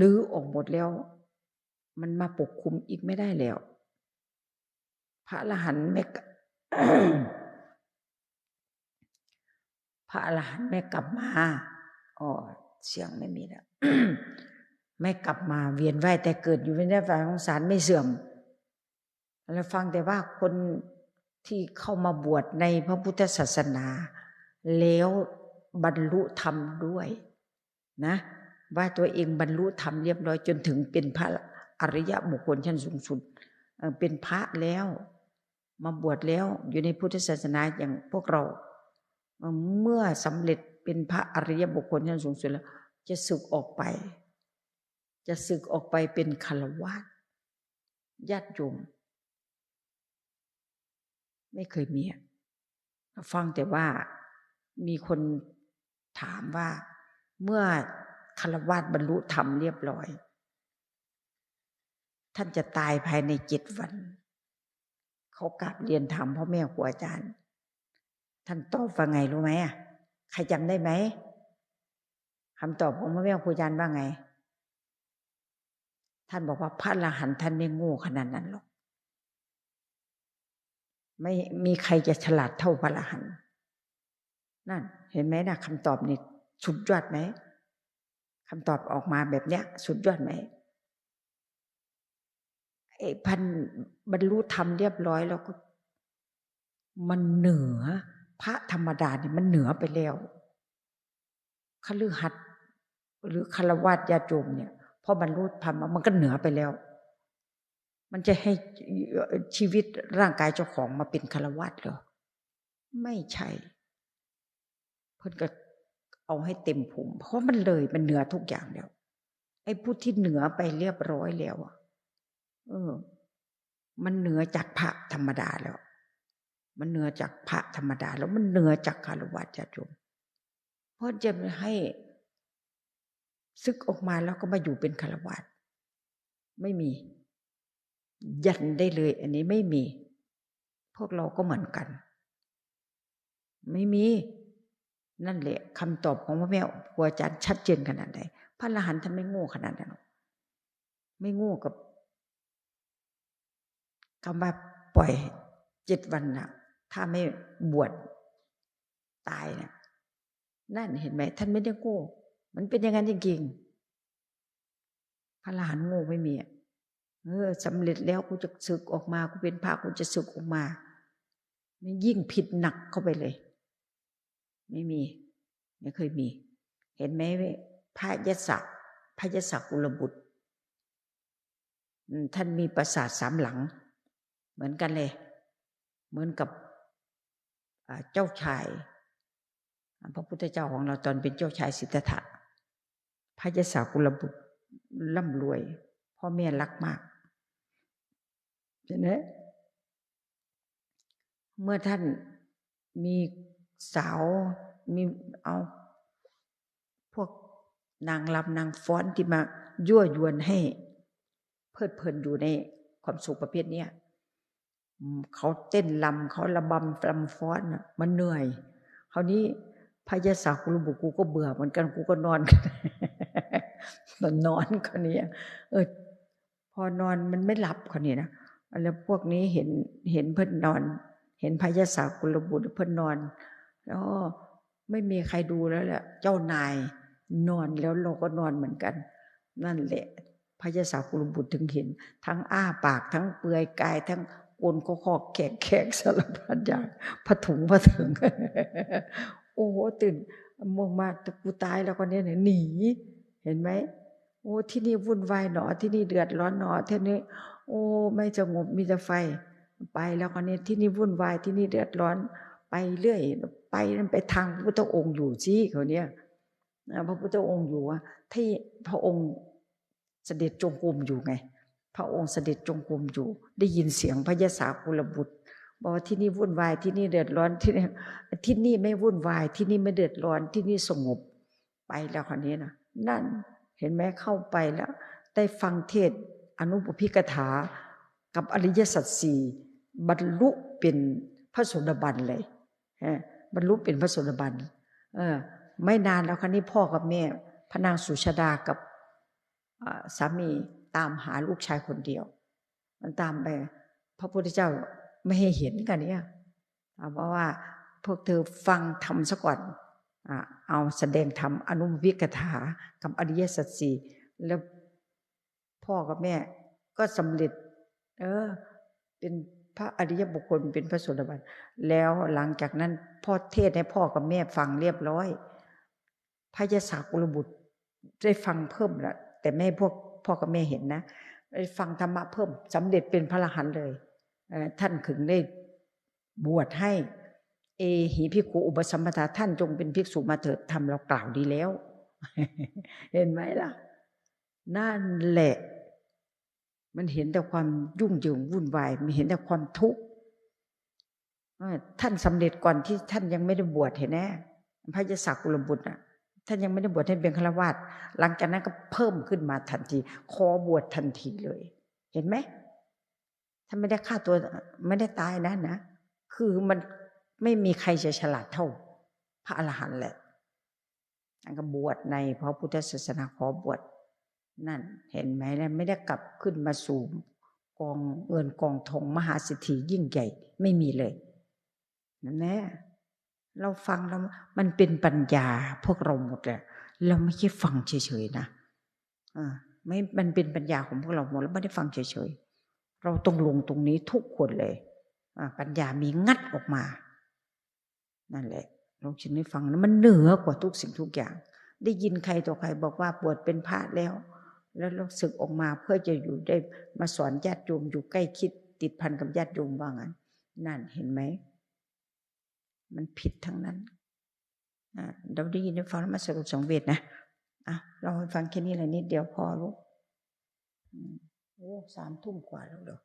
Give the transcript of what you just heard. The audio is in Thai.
ลื้อออกหมดแล้ว มันมาปกคุมอีกไม่ได้แล้ว พระอรหันต์ไม่พระอรหันต์ไม่กลับมาอ๋อเสียงไม่มีแล้วไม่กลับมาเวียนว่ายแต่เกิดอยู่ในได้ฝ่ายของสารไม่เสื่อม แล้วฟังแต่ว่าคนที่เข้ามาบวชในพระพุทธศาสนา แล้วบรรลุธรรมด้วย นะ ว่าตัวเองบรรลุธรรมเรียบร้อยจนถึงเป็นพระอริยบุคคลชั้นสูงสุดเป็นพระแล้ว มาบวชแล้วอยู่ในพุทธศาสนาอย่างพวกเรา เมื่อสำเร็จเป็นพระอริยบุคคลชั้นสูงสุดแล้ว จะสึกออกไป จะสึกออกไปเป็นคารวะญาติโยมไม่เคยมีฟังแต่ว่ามีคนถามว่าเมื่อ คารวะบรรลุธรรมเรียบร้อย ท่านจะตายภายในเจ็ดวัน เขากลับเรียนธรรมพ่อแม่ครูอาจารย์ ท่านตอบว่าไงรู้ไหมอะใครจำได้ไหมคำตอบของพ่อแม่ครูอาจารย์ว่าไง ท่านบอกว่าพระอรหันต์ท่านไม่โง่ขนาดนั้นหรอกไม่มีใครจะฉลาดเท่าพระอรหันต์นั่น เห็นไหมนะคำตอบนี่สุดยอดไหม คำตอบออกมาแบบเนี้ย สุดยอดไหมไอ้พันบรรลุธรรมเรียบร้อยแล้วก็ มันเหนือ พระธรรมดาเนี่ยมันเหนือไปแล้วคฤหัสถ์หรือคารวะญาโยมเนี่ยพอบรรลุธรรมมันก็เหนือไปแล้ว มันจะให้ชีวิตร่างกายเจ้าของมาเป็นคารวะเหรอ ไม่ใช่ เพิ่นก็ เอาให้เต็มภูมิเพราะมันเลยมันเหนือทุกอย่างแล้ว ไอ้ผู้ที่เหนือไปเรียบร้อยแล้วอะเออ มันเหนือจากพระธรรมดาแล้ว มันเหนือจากพระธรรมดา แล้วมันเหนือจากคารวะญาติโยมเพราะจะให้ซึกออกมาแล้วก็มาอยู่เป็นคารวะไม่มี ยันได้เลย อันนี้ไม่มี พวกเราก็เหมือนกัน ไม่มี นั่นแหละคำตอบของพระแม่ครูอาจารย์ชัดเจนขนาดไหนพระอรหันต์ท่านไม่โง่ขนาดนั้นไม่โง่กับคำว่าปล่อยเจ็ดวันนะถ้าไม่บวชตายนะนั่นเห็นไหมท่านไม่ได้โง่มันเป็นอย่างนั้นจริงๆพระอรหันต์โง่ไม่มีเออสำเร็จแล้วกูจะศึกออกมากูเป็นพระกูจะศึกออกมาไม่ยิ่งผิดหนักเข้าไปเลย ไม่มี ไม่เคยมี เห็นไหมพระยศพระยศกุลบุตร ท่านมีปราสาทสามหลัง เหมือนกันเลย เหมือนกับเจ้าชายพระพุทธเจ้าของเราตอนเป็นเจ้าชายสิทธัตถะพระยศกุลบุตรร่ำรวยพ่อแม่รักมากเห็นไหมเมื่อท่านมี สาวมีเอาพวกนางลำนางฟ้อนที่มายั่วยวนให้ เพลิดเพลินอยู่ในความสุขประเภทเนี้ยเขาเต้นลำเขาระบำลำฟ้อนมันเหนื่อยคราวนี้พระยาสากุลบุกูก็เบื่อเหมือนกันกูก็นอนกันนอนคนนี้เออ พอนอนมันไม่หลับคนนี้นะแล้วพวกนี้เห็นเห็นเพื่อนนอน เห็นพระยาสากุลบุตรเพื่อนนอน แล้วไม่มีใครดูแล้วแหละเจ้านายนอนแล้วเราก็นอนเหมือนกัน นั่นแหละพระยาสาวกุลบุตรถึงเห็น ทั้งอ้าปากทั้งเปลือยกาย ทั้งโกนก็คอกแขกแขกสารพัดอย่างผถุงผถึง โอ้โหตื่นมองมากูตายแล้วก็เนี่ยหนี เห็นไหมโอ้ที่นี่วุ่นวายหนอที่นี่เดือดร้อนหนอที่นี่โอ้ ไม่สงบมีแต่ไฟไปแล้วก็เนี่ยที่นี่วุ่นวายที่นี่เดือดร้อน ไปเรื่อย ไปนั่นไปทางพระพุทธองค์อยู่ซี่เขาเนี่ยพระพุทธองค์อยู่ว่าที่พระองค์เสด็จจงกรมอยู่ไง พระองค์เสด็จจงกรมอยู่ ได้ยินเสียงพระยาสากุลบุตรบอกว่าที่นี่วุ่นวายที่นี่เดือดร้อนที่นี่ที่นี่ไม่วุ่นวายที่นี่ไม่เดือดร้อนที่นี่สงบไปแล้วคนนี้นะนั่นเห็นไหมเข้าไปแล้ว ได้ฟังเทศอนุปพิกถา กับอริยสัจสี่บรรลุเป็นพระโสดาบันเลย บรรลุเป็นพระโสดาบันเออ ไม่นานแล้วครั้นี้พ่อกับแม่พระนางสุชาดากับสามีตามหาลูกชายคนเดียว มันตามไป พระพุทธเจ้าไม่ให้เห็นกันเนี่ยเพราะว่าพวกเธอฟังธรรมซะก่อนเอาแสดงธรรมอนุวิกถากับอริยสัจสี่แล้วพ่อกับแม่ก็สำเร็จ เออ เป็น พระอริยบุคคลเป็นพระโสดาบันแล้วหลังจากนั้นพ่อเทศให้พ่อกับแม่ฟังเรียบร้อย พระยาศกุลบุตรได้ฟังเพิ่มละแต่แม่พวกพ่อกับแม่เห็นนะได้ฟังธรรมะเพิ่มสำเร็จเป็นพระอรหันต์เลยท่านขึงได้บวชให้ เอหีพิกุอุปสัมปทาท่านจงเป็นภิกษุมาเถิดทำเรากล่าวดีแล้ว เห็นไหมล่ะ นั่นแหละ มันเห็นแต่ความยุ่งเหยิงวุ่นวาย มันเห็นแต่ความทุกข์ท่านสำเร็จก่อนที่ท่านยังไม่ได้บวชเห็นไหมพระยศกุลบุตรน่ะ ท่านยังไม่ได้บวชท่านเป็นฆราวาสหลังจากนั้นก็เพิ่มขึ้นมาทันที ขอบวชทันทีเลย เห็นไหมท่านไม่ได้ฆ่าตัวไม่ได้ตายนะนะคือมันไม่มีใครจะฉลาดเท่า พระอรหันต์แหละอันก็บวชในพระพุทธศาสนาขอบวช นั่นเห็นไหมแล้วไม่ได้กลับขึ้นมาสู่กองเงินกองทองมหาสิทธิยิ่งใหญ่ไม่มีเลยนั่นแน่เราฟังแล้วมันเป็นปัญญาพวกเราหมดเลยเราไม่ใช่ฟังเฉยๆนะอ่าไม่มันเป็นปัญญาของพวกเราหมดแล้วไม่ได้ฟังเฉยๆเราต้องลงตรงนี้ทุกคนเลยอ่าปัญญามีงัดออกมา นั่นแหละลองชินให้ฟังนะมันเหนือกว่าทุกสิ่งทุกอย่าง ได้ยินใครต่อใครบอกว่าบวชเป็นพระแล้ว แล้วเราศึกออกมาเพื่อจะอยู่ได้มาสอนญาติโยมอยู่ใกล้คิดติดพันกับญาติโยมว่างั้นนั่นเห็นไหม มันผิดทั้งนั้นเราได้ยินได้ฟังแล้วมาสรุปสองเวทนะอะเราฟังแค่นี้แหละนิดเดียวพอลูกโอ้สามทุ่มกว่าแล้วเดี๋ยว